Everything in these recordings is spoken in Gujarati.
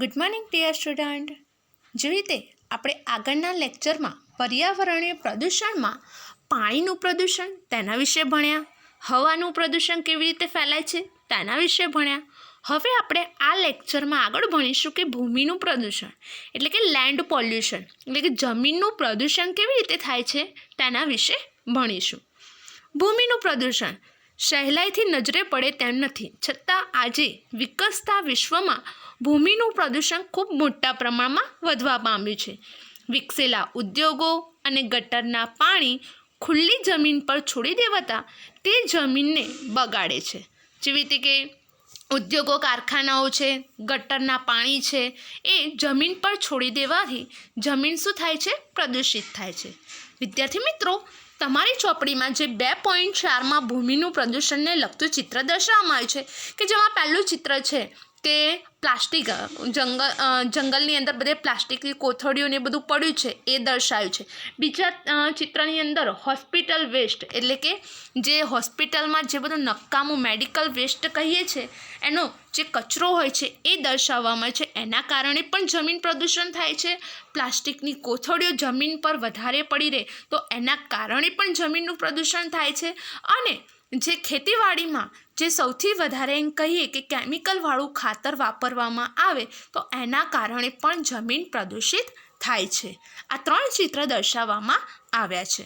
ગુડ મોર્નિંગ ડિયર સ્ટુડન્ટ જેવી રીતે આપણે આગળના લેક્ચરમાં પર્યાવરણીય પ્રદૂષણમાં પાણીનું પ્રદૂષણ, તેના વિશે ભણ્યા, હવાનું પ્રદૂષણ કેવી રીતે ફેલાય છે, તેના વિશે ભણ્યા. હવે આપણે આ લેક્ચરમાં આગળ ભણીશું કે ભૂમિનું પ્રદૂષણ, એટલે કે લેન્ડ પોલ્યુશન એટલે કે જમીનનું પ્રદૂષણ કેવી રીતે થાય છે, તેના વિશે ભણીશું. ભૂમિનું પ્રદૂષણ સહેલાઈથી નજરે પડે તેમ નથી. છતાં આજે વિકસતા વિશ્વમાં ભૂમિનું પ્રદૂષણ ખૂબ મોટા પ્રમાણમાં વધવા પામ્યું છે. વિકસેલા ઉદ્યોગો અને ગટરના પાણી ખુલ્લી જમીન પર છોડી દેવાતા તે જમીનને બગાડે છે. જેવી રીતે કે ઉદ્યોગો કારખાનાઓ છે, ગટરના પાણી છે, એ જમીન પર છોડી દેવાથી જમીન શું થાય છે? પ્રદૂષિત થાય છે. વિદ્યાર્થી મિત્રો તમારી ચોપડીમાં જે બે પોઈન્ટ ચારમાં ભૂમિનું પ્રદૂષણને લગતું ચિત્ર દર્શાવવામાં આવ્યું છે, કે જેમાં પહેલું ચિત્ર છે કે પ્લાસ્ટિક જંગલ જંગલની અંદર બધે પ્લાસ્ટિકની કોથળીઓને બધું પડ્યું છે, એ દર્શાવ્યું છે. બીજા ચિત્રની અંદર હોસ્પિટલ વેસ્ટ એટલે કે જે હોસ્પિટલમાં જે બધું નકામું મેડિકલ વેસ્ટ કહીએ છીએ એનો જે કચરો હોય છે, એ દર્શાવવામાં છે. એના કારણે પણ જમીન પ્રદૂષણ થાય છે. પ્લાસ્ટિકની કોથળીઓ જમીન પર વધારે પડી રહે તો એના કારણે પણ જમીનનું પ્રદૂષણ થાય છે. અને જે ખેતીવાડીમાં જે સૌથી વધારે એમ કહીએ કે કેમિકલવાળું ખાતર વાપરવામાં આવે, તો એના કારણે પણ જમીન પ્રદૂષિત થાય છે. આ ત્રણ ચિત્ર દર્શાવવામાં આવ્યા છે.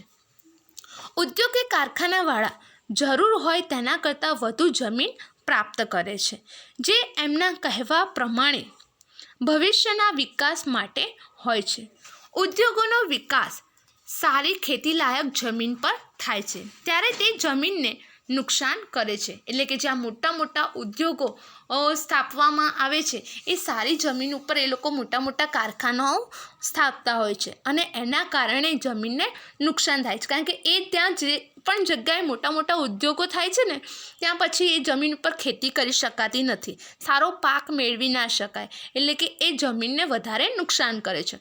ઉદ્યોગ કે કારખાનાવાળા જરૂર હોય તેના કરતાં વધુ જમીન પ્રાપ્ત કરે છે, જે એમના કહેવા પ્રમાણે ભવિષ્યના વિકાસ માટે હોય છે. ઉદ્યોગોનો વિકાસ સારી ખેતીલાયક જમીન પર થાય છે. ત્યારે તે જમીનને નુકસાન કરે છે. એટલે કે જ્યાં મોટા મોટા ઉદ્યોગો સ્થાપવામાં આવે છે, એ સારી જમીન ઉપર એ લોકો મોટા મોટા કારખાનાઓ સ્થાપતા હોય છે. અને એના કારણે જમીનને નુકસાન થાય છે. કારણ કે એ ત્યાં જે પણ જગ્યાએ મોટા મોટા ઉદ્યોગો થાય છે ને, ત્યાં પછી એ જમીન ઉપર ખેતી કરી શકાતી નથી. સારો પાક મેળવી ના શકાય. એટલે કે એ જમીનને વધારે નુકસાન કરે છે.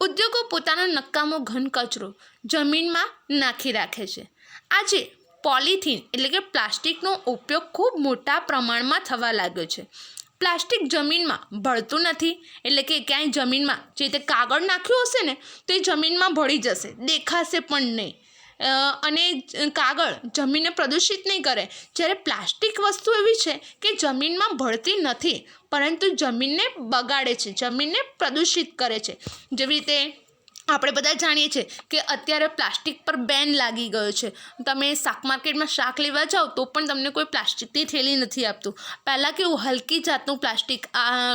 ઉદ્યોગો પોતાનો નકામો ઘન કચરો જમીનમાં નાખી રાખે છે. આજે પોલિથીન એટલે કે પ્લાસ્ટિકનો ઉપયોગ ખૂબ મોટા પ્રમાણમાં થવા લાગ્યો છે. પ્લાસ્ટિક જમીનમાં ભળતું નથી એટલે કે ક્યાંય જમીનમાં જે તે કાગળ નાખ્યું હશે ને તો એ જમીનમાં ભળી જશે, દેખાશે પણ નહીં. અને કાગળ જમીનને પ્રદૂષિત નહીં કરે. જ્યારે પ્લાસ્ટિક વસ્તુ એવી છે કે જમીનમાં ભળતી નથી, પરંતુ જમીનને બગાડે છે, જમીનને પ્રદૂષિત કરે છે. જેવી રીતે આપણે બધા જાણીએ છીએ કે અત્યારે પ્લાસ્ટિક પર બેન લાગી ગયો છે. તમે શાક માર્કેટમાં શાક લેવા જાઓ તો પણ તમને કોઈ પ્લાસ્ટિકની થેલી નથી આપતું. પહેલાં કેવું હલકી જાતનું પ્લાસ્ટિક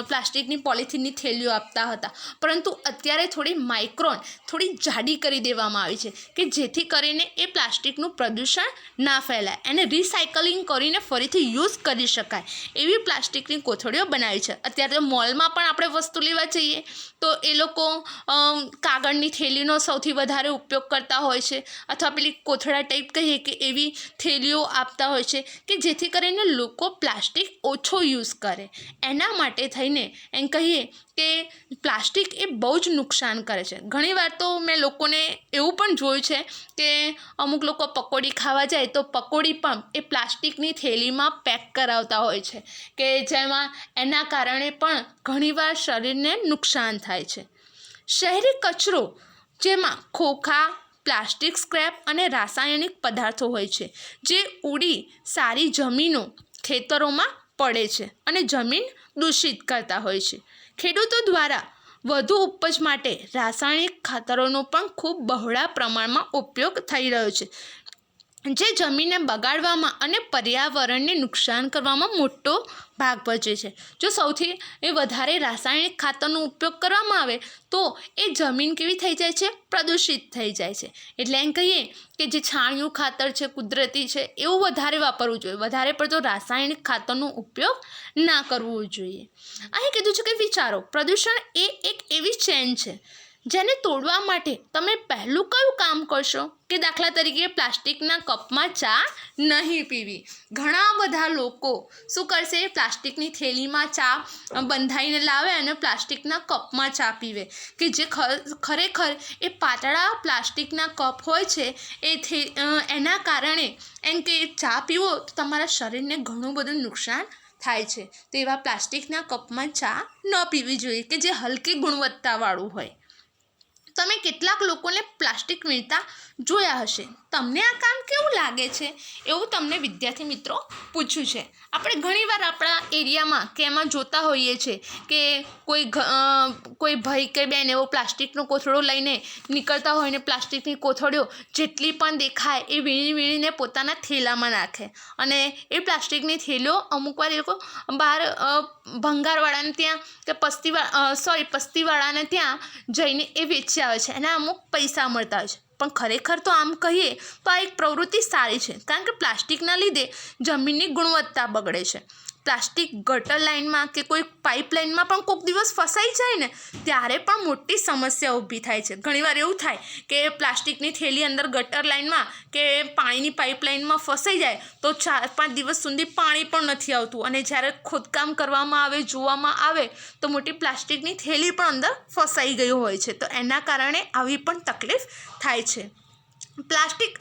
પ્લાસ્ટિકની પોલિથીનની થેલીઓ આપતા હતા. પરંતુ અત્યારે થોડી માઇક્રોન થોડી જાડી કરી દેવામાં આવી છે કે જેથી કરીને એ પ્લાસ્ટિકનું પ્રદૂષણ ના ફેલાય એને રિસાયકલિંગ કરીને ફરીથી યુઝ કરી શકાય એવી પ્લાસ્ટિકની કોથળીઓ બનાવી છે. અત્યારે મોલમાં પણ આપણે વસ્તુ લેવા જઈએ તો એ લોકો અમ, કાગળની થેલીનો સૌથી વધારે ઉપયોગ કરતા હોય છે અથવા પેલી કોથળા ટાઈપ કહીએ કે એવી થેલીઓ આપતા હોય છે કે જેથી કરીને લોકો પ્લાસ્ટિક ઓછો યુઝ કરે. એના માટે થઈને એમ કહીએ કે પ્લાસ્ટિક એ બહુ જ નુકસાન કરે છે. ઘણીવાર તો મેં લોકોને એવું પણ જોયું છે કે અમુક લોકો પકોડી ખાવા જાય તો પકોડી પણ એ પ્લાસ્ટિકની થેલીમાં પેક કરાવતા હોય છે કે જેમાં એના કારણે પણ ઘણીવાર શરીરને નુકસાન થાય છે. શહેરી કચરો, જેમાં ખોખા, પ્લાસ્ટિક સ્ક્રેપ અને રાસાયણિક પદાર્થો હોય છે, જે ઉડી સારી જમીનો ખેતરોમાં પડે છે અને જમીન દૂષિત કરતા હોય છે. ખેડૂતો દ્વારા વધુ ઉપજ માટે રાસાયણિક ખાતરોનો પણ ખૂબ બહોળા પ્રમાણમાં ઉપયોગ થઈ રહ્યો છે. જે જમીનને બગાડવામાં અને પર્યાવરણને નુકસાન કરવામાં મોટો ભાગ ભજવે છે. જો સૌથી એ વધારે રાસાયણિક ખાતરનો ઉપયોગ કરવામાં આવે, તો એ જમીન કેવી થઈ જાય છે? પ્રદૂષિત થઈ જાય છે. એટલે એમ કહીએ કે જે છાણિયું ખાતર છે, કુદરતી છે, એવું વધારે વાપરવું જોઈએ. વધારે પડતો રાસાયણિક ખાતરનો ઉપયોગ ના કરવો જોઈએ. અહીં કીધું છે કે વિચારો. પ્રદૂષણ એ એક એવી ચેન છે જેને તોડવા માટે તમે પહેલું કયું કામ કરશો? કે દાખલા તરીકે પ્લાસ્ટિકના કપમાં ચા નહીં પીવી. ઘણા બધા લોકો શું કરશે? પ્લાસ્ટિકની થેલીમાં ચા બંધાઈને લાવે અને પ્લાસ્ટિકના કપમાં ચા પીવે. કે જે ખરેખર એ પાતળા પ્લાસ્ટિકના કપ હોય છે, એ એના કારણે એમ કે ચા પીવો તો તમારા શરીરને ઘણું બધું નુકસાન થાય છે. તો એવા પ્લાસ્ટિકના કપમાં ચા ન પીવી જોઈએ, કે જે હલકી ગુણવત્તાવાળું હોય. તમે કેટલાક લોકોને પ્લાસ્ટિક વીણતા જોયા હશે. તમને આ કામ કેવું લાગે છે? એવું તમને વિદ્યાર્થી મિત્રો પૂછ્યું છે. આપણે ઘણીવાર આપણા એરિયામાં કે એમાં જોતા હોઈએ છીએ કે કોઈ કોઈ ભાઈ કે બેન એવો પ્લાસ્ટિકનો કોથળો લઈને નીકળતા હોય ને પ્લાસ્ટિકની કોથળીઓ જેટલી પણ દેખાય એ વીણી વીણીને પોતાના થેલામાં નાખે. અને એ પ્લાસ્ટિકની થેલીઓ અમુકવાર એ લોકો બહાર ભંગારવાળાને ત્યાં કે પસ્તીવા સોરી પસ્તીવાળાને ત્યાં જઈને એ વેચી આવે છે એના અમુક પૈસા મળતા હોય છે. પણ ખરેખર તો આમ કહીએ તો આ એક પ્રવૃત્તિ સારી છે. કારણ કે પ્લાસ્ટિકના લીધે જમીનની ગુણવત્તા બગડે છે. પ્લાસ્ટિક ગટર લાઇનમાં કે કોઈ પાઇપલાઇનમાં પણ કોઈક દિવસ ફસાઈ જાય ને, ત્યારે પણ મોટી સમસ્યા ઊભી થાય છે. ઘણીવાર એવું થાય કે પ્લાસ્ટિકની થેલી અંદર ગટર લાઇનમાં કે પાણીની પાઇપલાઇનમાં ફસાઈ જાય, તો ચાર પાંચ દિવસ સુધી પાણી પણ નથી આવતું. અને જ્યારે ખોદકામ કરવામાં આવે, જોવામાં આવે, તો મોટી પ્લાસ્ટિકની થેલી પણ અંદર ફસાઈ ગઈ હોય છે. તો એના કારણે આવી પણ તકલીફ થાય છે. પ્લાસ્ટિક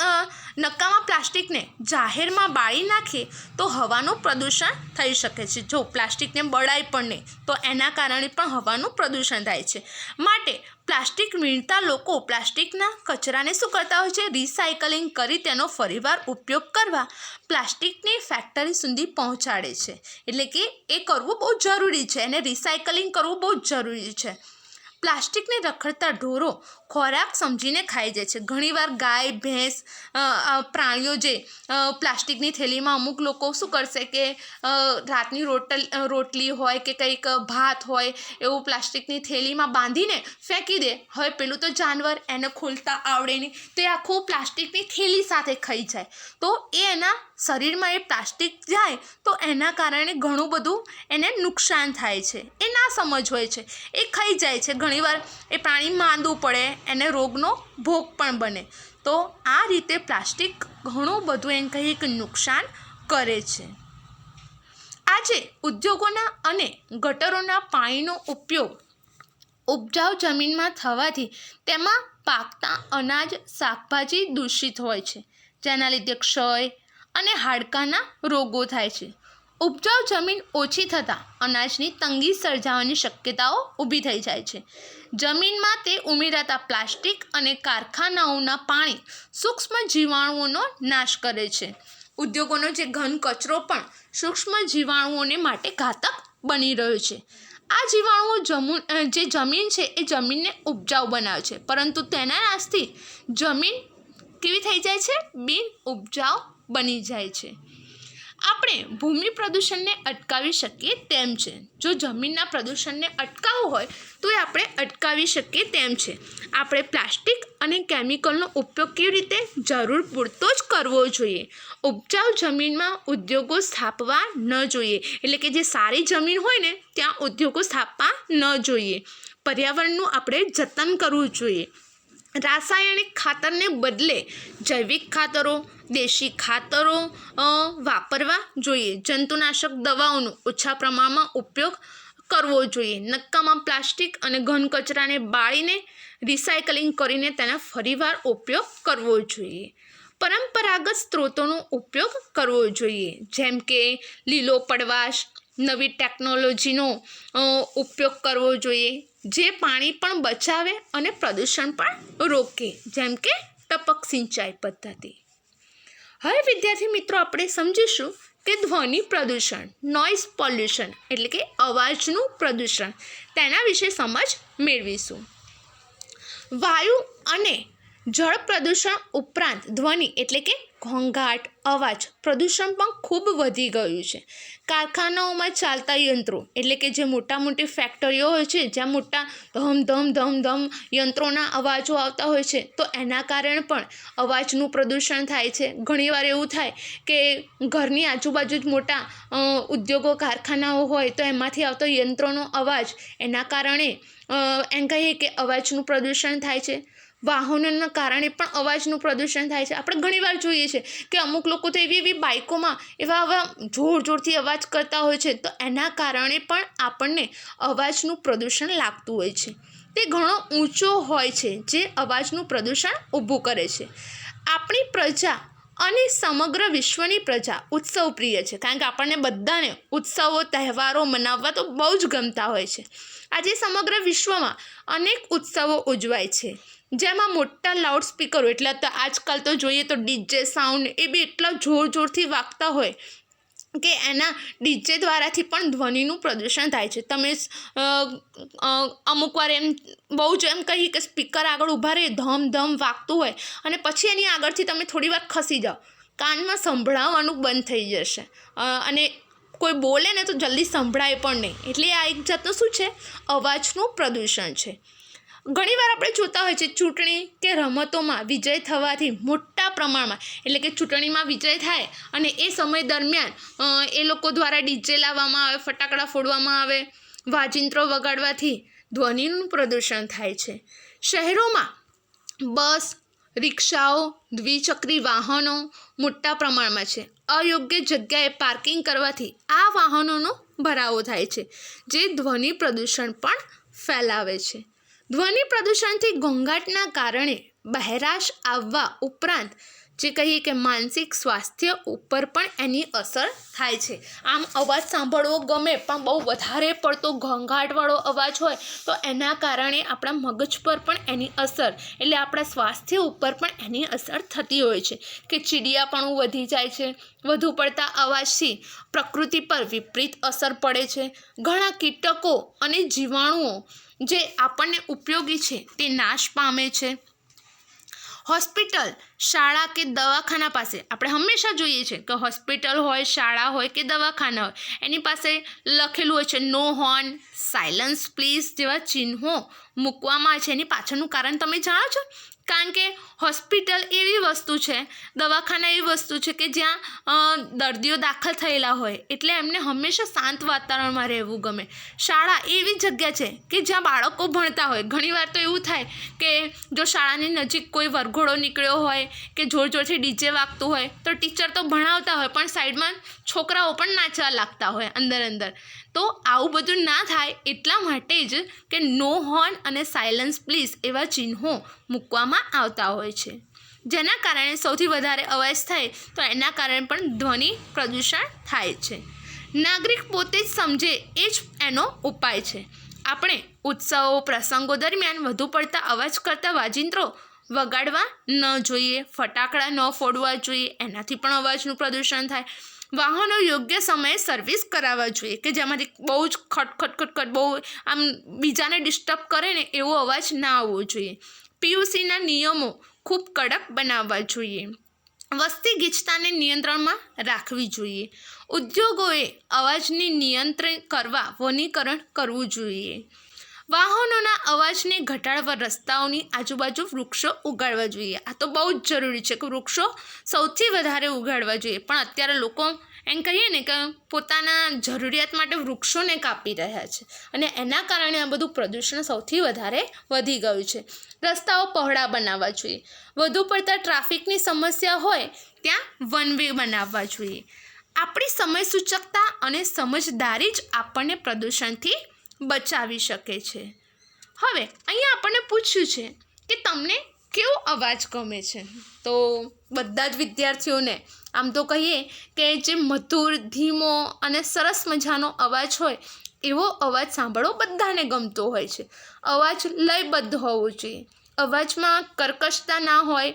નકામા પ્લાસ્ટિકને જાહેરમાં બાળી નાખીએ તો હવાનું પ્રદૂષણ થઈ શકે છે. જો પ્લાસ્ટિકને બળાય પણ નહીં, તો એના કારણે પણ હવાનું પ્રદૂષણ થાય છે. માટે પ્લાસ્ટિક વીણતા લોકો પ્લાસ્ટિકના કચરાને શું કરતા હોય છે? રિસાયકલિંગ કરી તેનો ફરીવાર ઉપયોગ કરવા પ્લાસ્ટિકની ફેક્ટરી સુધી પહોંચાડે છે. એટલે કે એ કરવું બહુ જરૂરી છે. એને રિસાયકલિંગ કરવું બહુ જરૂરી છે. પ્લાસ્ટિકને રખડતા ઢોરો ખોરાક સમજીને ખાઈ જાય છે. ઘણીવાર ગાય, ભેંસ પ્રાણીઓ જે પ્લાસ્ટિકની થેલીમાં અમુક લોકો શું કરશે કે રાતની રોટલ રોટલી હોય કે કંઈક ભાત હોય, એવું પ્લાસ્ટિકની થેલીમાં બાંધીને ફેંકી દે. હવે પેલું તો જાનવર, એને ખોલતા આવડે નહીં. તો એ આખું પ્લાસ્ટિકની થેલી સાથે ખાઈ જાય. તો એ એના શરીરમાં એ પ્લાસ્ટિક જાય, તો એના કારણે ઘણું બધું એને નુકસાન થાય છે. એ ના સમજ હોય છે. એ ખાઈ જાય છે. ઘણીવાર એ પ્રાણી માંદું પડે એને રોગનો ભોગ પણ બને. તો આ રીતે પ્લાસ્ટિક ઘણું બધું એમ કહીએ કે નુકસાન કરે છે. આજે ઉદ્યોગોના અને ગટરોના પાણીનો ઉપયોગ ઉપજાઉ જમીનમાં થવાથી તેમાં પાકતા અનાજ, શાકભાજી દૂષિત હોય છે, જેના લીધે ક્ષય અને હાડકાના રોગો થાય છે. ઉપજાઉ જમીન ઓછી થતાં અનાજની તંગી સર્જાવાની શક્યતાઓ ઊભી થઈ જાય છે. જમીનમાં તે ઉમેરાતા પ્લાસ્ટિક અને કારખાનાઓના પાણી સૂક્ષ્મ જીવાણુઓનો નાશ કરે છે. ઉદ્યોગોનો જે ઘન કચરો પણ સૂક્ષ્મ જીવાણુઓને માટે ઘાતક બની રહ્યો છે. આ જીવાણુઓ જમુ જે જમીન છે એ જમીનને ઉપજાઉ બનાવે છે, પરંતુ તેના નાશથી જમીન કેવી થઈ જાય છે? બિન ઉપજાઉ બની જાય છે. આપણે ભૂમિ પ્રદૂષણને અટકાવી શકીએ તેમ છે. જો જમીનના પ્રદૂષણને અટકાવવું હોય, તો એ આપણે અટકાવી શકીએ તેમ છે. આપણે પ્લાસ્ટિક અને કેમિકલનો ઉપયોગ કેવી રીતે જરૂર પૂરતો જ કરવો જોઈએ? ઉપજાઉ જમીનમાં ઉદ્યોગો સ્થાપવા ન જોઈએ. એટલે કે જે સારી જમીન હોય ને, ત્યાં ઉદ્યોગો સ્થાપવા ન જોઈએ. પર્યાવરણનું આપણે જતન કરવું જોઈએ. રાસાયણિક ખાતરને બદલે જૈવિક ખાતરો, દેશી ખાતરો વાપરવા જોઈએ. જંતુનાશક દવાઓનો ઓછા પ્રમાણમાં ઉપયોગ કરવો જોઈએ. નક્કામાં પ્લાસ્ટિક અને ઘન કચરાને બાળીને રિસાયકલિંગ કરીને તેનો ફરીવાર ઉપયોગ કરવો જોઈએ. પરંપરાગત સ્ત્રોતોનો ઉપયોગ કરવો જોઈએ. જેમ કે લીલો પડવાશ, નવી ટેકનોલોજીનો ઉપયોગ કરવો જોઈએ. જે પાણી પણ બચાવે અને પ્રદૂષણ પણ રોકે, જેમ કે ટપક સિંચાઈ પદ્ધતિ. હવે વિદ્યાર્થી મિત્રો, આપણે સમજીશું કે ધ્વનિ પ્રદૂષણ નોઇઝ પોલ્યુશન એટલે કે અવાજનું પ્રદૂષણ, તેના વિશે સમજ મેળવીશું. વાયુ અને જળ પ્રદૂષણ ઉપરાંત ધ્વનિ એટલે કે ઘોંઘાટ, અવાજ, પ્રદૂષણ પણ ખૂબ વધી ગયું છે. કારખાનાઓમાં ચાલતા યંત્રો, એટલે કે જે મોટા મોટી ફેક્ટરીઓ હોય છે, જ્યાં મોટા ધમ ધમ ધમ ધમ યંત્રોના અવાજો આવતા હોય છે, તો એના કારણે પણ અવાજનું પ્રદૂષણ થાય છે. ઘણીવાર એવું થાય કે ઘરની આજુબાજુ જ મોટા ઉદ્યોગો, કારખાનાઓ હોય, તો એમાંથી આવતો યંત્રોનો અવાજ એના કારણે એમ કહીએ કે અવાજનું પ્રદૂષણ થાય છે. વાહનોના કારણે પણ અવાજનું પ્રદૂષણ થાય છે. આપણે ઘણીવાર જોઈએ છે કે અમુક લોકો તો એવી એવી બાઇકોમાં એવા આવા જોર જોરથી અવાજ કરતા હોય છે, તો એના કારણે પણ આપણને અવાજનું પ્રદૂષણ લાગતું હોય છે. તે ઘણો ઊંચો હોય છે જે અવાજનું પ્રદૂષણ ઊભું કરે છે. આપણી પ્રજા અને સમગ્ર વિશ્વની પ્રજા ઉત્સવ પ્રિય છે, કારણ કે આપણને બધાને ઉત્સવો, તહેવારો મનાવવા તો બહુ જ ગમતા હોય છે. આજે સમગ્ર વિશ્વમાં અનેક ઉત્સવો ઉજવાય છે. જેમાં મોટા લાઉડ સ્પીકરો એટલે તો આજકાલ તો જોઈએ તો ડીજે સાઉન્ડ એ બી એટલા જોર જોરથી વાગતા હોય કે એના ડીજે દ્વારાથી પણ ધ્વનિનું પ્રદૂષણ થાય છે. તમે અમુક વાર એમ બહુ જ એમ કહીએ કે સ્પીકર આગળ ઊભા રહે, ધમ ધમ વાગતું હોય અને પછી એની આગળથી તમે થોડી વાર ખસી જાઓ. કાનમાં સંભળાવવાનું બંધ થઈ જશે. અને કોઈ બોલે ને તો જલ્દી સંભળાય પણ નહીં. એટલે આ એક જાતનું શું છે? અવાજનું પ્રદૂષણ છે. ઘણીવાર આપણે જોતા હોય છે, ચૂંટણી કે રમતોમાં વિજય થવાથી મોટા પ્રમાણમાં, એટલે કે ચૂંટણીમાં વિજય થાય અને એ સમય દરમિયાન એ લોકો દ્વારા ડીજે લાવવામાં આવે, ફટાકડા ફોડવામાં આવે, વાજિંત્રો વગાડવાથી ધ્વનિનું પ્રદૂષણ થાય છે. શહેરોમાં બસ, રિક્ષાઓ, દ્વિચક્રી વાહનો મોટા પ્રમાણમાં છે. અયોગ્ય જગ્યાએ પાર્કિંગ કરવાથી આ વાહનોનો ભરાવો થાય છે, જે ધ્વનિ પ્રદૂષણ પણ ફેલાવે છે. ધ્વનિ પ્રદૂષણથી ઘોંઘાટના કારણે બહેરાશ આવવા ઉપરાંત જે કહીએ કે માનસિક સ્વાસ્થ્ય ઉપર પણ એની અસર થાય છે. આમ અવાજ સાંભળવો ગમે, પણ બહુ વધારે પડતો ઘોંઘાટવાળો અવાજ હોય, તો એના કારણે આપણા મગજ પર પણ એની અસર, એટલે આપણા સ્વાસ્થ્ય ઉપર પણ એની અસર થતી હોય છે. કે ચીડિયાપણું વધી જાય છે, વધુ પડતા અવાજથી પ્રકૃતિ પર વિપરીત અસર પડે છે. ઘણા કીટકો અને જીવાણુઓ જે આપણને ઉપયોગી છે, તે નાશ પામે છે. હોસ્પિટલ, શાળા કે દવાખાના પાસે? આપણે હંમેશા જોઈએ છે કે હોસ્પિટલ હોય, શાળા હોય કે દવાખાના હોય. એની પાસે લખેલું હોય છે, નો હોર્ન, સાયલન્સ, પ્લીઝ જેવા ચિહ્નો મૂકવામાં આવે છે. એની પાછળનું કારણ તમે જાણો છો? કારણ કે હોસ્પિટલ એવી વસ્તુ છે, દવાખાના એવી વસ્તુ છે કે જ્યાં દર્દીઓ દાખલ થયેલા હોય. એટલે એમને હંમેશા શાંત વાતાવરણમાં રહેવું ગમે. શાળા એવી જગ્યા છે કે જ્યાં બાળકો ભણતા હોય. ઘણીવાર તો એવું થાય કે જો શાળાની નજીક કોઈ વરઘોડો નીકળ્યો હોય કે જોર જોરથી ડીજે વાગતું હોય તો ટીચર તો ભણાવતા હોય, પણ સાઈડમાં છોકરાઓ પણ નાચવા લાગતા હોય અંદર અંદર. તો આવું બધું ના થાય એટલા માટે જ કે નો હોર્ન અને સાયલન્સ પ્લીઝ એવા ચિહ્નો મૂકવામાં આવતા હોય છે. જેના કારણે સૌથી વધારે અવાજ થાય તો એના કારણે પણ ધ્વનિ પ્રદૂષણ થાય છે. નાગરિક પોતે જ સમજે એ જ એનો ઉપાય છે. આપણે ઉત્સવો, પ્રસંગો દરમિયાન વધુ પડતા અવાજ કરતા વાજિંત્રો વગાડવા ન જોઈએ, ફટાકડા ન ફોડવા જોઈએ, એનાથી પણ અવાજનું પ્રદૂષણ થાય. વાહનો યોગ્ય સમયે સર્વિસ કરાવવા જોઈએ, કે જેમાંથી બહુ જ ખટખટ ખટખટ બહુ આમ બીજાને ડિસ્ટર્બ કરે ને એવો અવાજ ના આવવો જોઈએ. પીયુસીના નિયમો ખૂબ કડક બનાવવા જોઈએ. વસ્તી ગીચતાને નિયંત્રણમાં રાખવી જોઈએ. ઉદ્યોગોએ અવાજની નિયંત્રણ કરવા વનીકરણ કરવું જોઈએ. વાહનોના અવાજને ઘટાડવા રસ્તાઓની આજુબાજુ વૃક્ષો ઉગાડવા જોઈએ. આ તો બહુ જ જરૂરી છે કે વૃક્ષો સૌથી વધારે ઉગાડવા જોઈએ. પણ અત્યારે લોકો એમ કહીએ ને કે પોતાના જરૂરિયાત માટે વૃક્ષોને કાપી રહ્યા છે અને એના કારણે આ બધું પ્રદૂષણ સૌથી વધારે વધી ગયું છે. રસ્તાઓ પહોળા બનાવવા જોઈએ. વધુ પડતા ટ્રાફિકની સમસ્યા હોય ત્યાં વન વે બનાવવા જોઈએ. આપણી સમય સૂચકતા અને સમજદારી જ આપણને પ્રદૂષણથી બચાવી શકે છે. હવે અહીંયા આપણને પૂછ્યું છે કે તમને કેવો અવાજ ગમે છે? તો બધા જ વિદ્યાર્થીઓને આમ તો કહીએ કે જે મધુર, ધીમો અને સરસ મજાનો અવાજ હોય, એવો અવાજ સાંભળવો બધાને ગમતો હોય છે. અવાજ લયબદ્ધ હોવો જોઈએ. અવાજમાં કર્કશતા ના હોય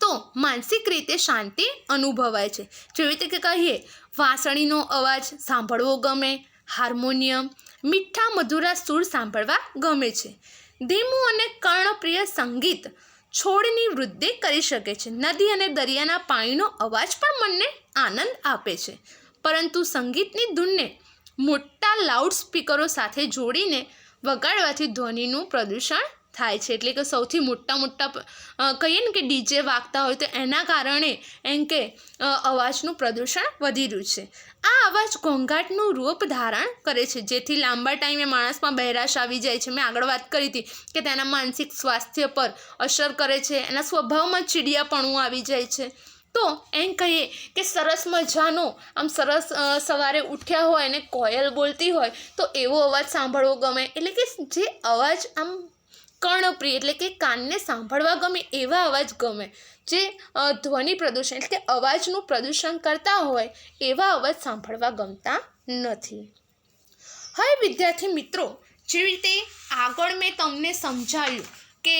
તો માનસિક રીતે શાંતિ અનુભવાય છે. જેવી રીતે કહીએ, વાંસળીનો અવાજ સાંભળવો ગમે, હાર્મોનિયમ મીઠા મધુરા સૂર સાંભળવા ગમે છે. ધીમું અને કર્ણપ્રિય સંગીત છોડની વૃદ્ધિ કરી શકે છે. નદી અને દરિયાના પાણીનો અવાજ પણ મનને આનંદ આપે છે. પરંતુ સંગીતની ધૂનને મોટા લાઉડ સ્પીકરો સાથે જોડીને વગાડવાથી ધ્વનિનું પ્રદૂષણ થાય છે. એટલે કે સૌથી મોટા મોટા કહીએ ને કે ડીજે વાગતા હોય તો એના કારણે એમ કે અવાજનું પ્રદૂષણ વધી રહ્યું છે. આ અવાજ ઘોંઘાટનું રૂપ ધારણ કરે છે. જેથી લાંબા ટાઈમે માણસમાં બહેરાશ આવી જાય છે. મેં આગળ વાત કરી હતી કે તેના માનસિક સ્વાસ્થ્ય પર અસર કરે છે. એના સ્વભાવમાં ચીડિયાપણું આવી જાય છે. તો એમ કહીએ કે સરસ મજાનો, આમ સરસ સવારે ઉઠ્યા હોય અને કોયલ બોલતી હોય તો એવો અવાજ સાંભળવો ગમે. એટલે કે જે અવાજ આમ કર્ણપ્રિય એટલે કે કાનને સાંભળવા ગમે એવા અવાજ ગમે. જે ધ્વનિ પ્રદૂષણ એટલે કે અવાજનું પ્રદૂષણ કરતા હોય એવા અવાજ સાંભળવા ગમતા નથી. હવે વિદ્યાર્થી મિત્રો, જેવી રીતે આગળ મેં તમને સમજાવ્યું કે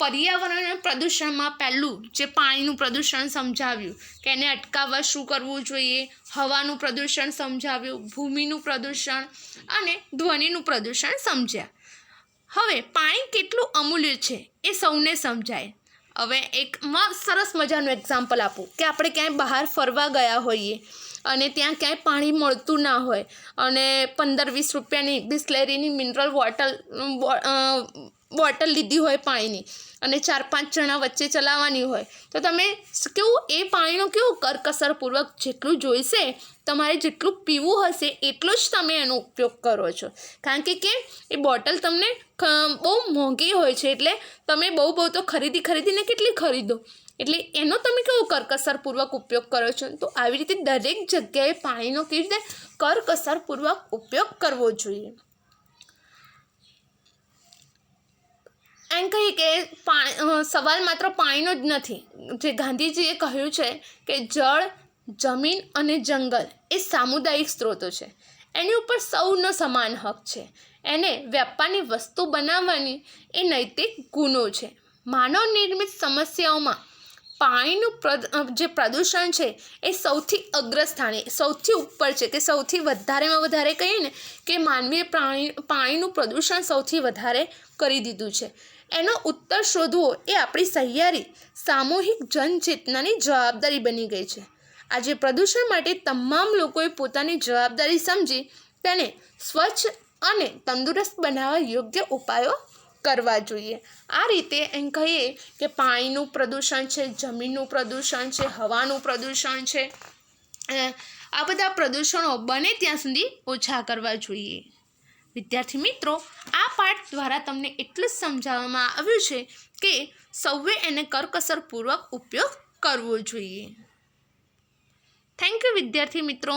પર્યાવરણ પ્રદૂષણમાં પહેલું જે પાણીનું પ્રદૂષણ સમજાવ્યું કે એને અટકાવવા શું કરવું જોઈએ, હવાનું પ્રદૂષણ સમજાવ્યું, ભૂમિનું પ્રદૂષણ અને ધ્વનિનું પ્રદૂષણ સમજ્યા. હવે પાણી કેટલું અમૂલ્ય છે એ સૌને સમજાય. હવે એક સરસ મજાનું એક્ઝામ્પલ આપું કે આપણે ક્યાંય બહાર ફરવા ગયા હોઈએ અને ત્યાં ક્યાંય પાણી મળતું ના હોય અને પંદર વીસ રૂપિયાની બિસ્લેરીની મિનરલ વોટર બોટલ લીધી હોય પાણીની અને ચાર પાંચ જણા વચ્ચે ચલાવવાની હોય, તો તમે કેવું એ પાણીનો કેવું કરકસરપૂર્વક જેટલું જોઈશે, તમારે જેટલું પીવું હશે એટલું જ તમે એનો ઉપયોગ કરો છો. કારણ કે કેમ? એ બોટલ તમને બહુ મોંઘી હોય છે એટલે તમે બહુ બહુ તો ખરીદી ખરીદીને કેટલી ખરીદો? એટલે એનો તમે કેવો કરકસરપૂર્વક ઉપયોગ કરો છો? તો આવી રીતે દરેક જગ્યાએ પાણીનો કેવી રીતે કરકસરપૂર્વક ઉપયોગ કરવો જોઈએ. એમ કહી કે સવાલ માત્ર પાણીનો જ નથી. જે ગાંધીજીએ કહ્યું છે કે જળ, જમીન અને જંગલ એ સામુદાયિક સ્ત્રોતો છે. એની ઉપર સૌનો સમાન હક છે. એને વ્યાપારની વસ્તુ બનાવવાની એ નૈતિક ગુનો છે. માનવ નિર્મિત સમસ્યાઓમાં પાણીનું જે પ્રદૂષણ છે એ સૌથી અગ્રસ્થાને, સૌથી ઉપર છે કે સૌથી વધારેમાં વધારે કહીએ ને કે માનવીય પાણી પાણીનું પ્રદૂષણ સૌથી વધારે કરી દીધું છે. એનો ઉત્તર શોધવો એ આપણી સહિયારી, સામૂહિક જનચેતનાની જવાબદારી બની ગઈ છે. આજે પ્રદૂષણ માટે તમામ લોકોએ પોતાની જવાબદારી સમજી તેને સ્વચ્છ અને તંદુરસ્ત બનાવવા યોગ્ય ઉપાયો કરવા જોઈએ. આ રીતે એમ કહીએ કે પાણીનું પ્રદૂષણ છે, જમીનનું પ્રદૂષણ છે, હવાનું પ્રદૂષણ છે આ બધા પ્રદૂષણો બને ત્યાં સુધી ઓછા કરવા જોઈએ. વિદ્યાર્થી મિત્રો, આ પાઠ દ્વારા તમને એટલું જ સમજાવવામાં આવ્યું છે કે સૌએ એને કરકસરપૂર્વક ઉપયોગ કરવો જોઈએ. થેન્ક યુ વિદ્યાર્થી મિત્રો.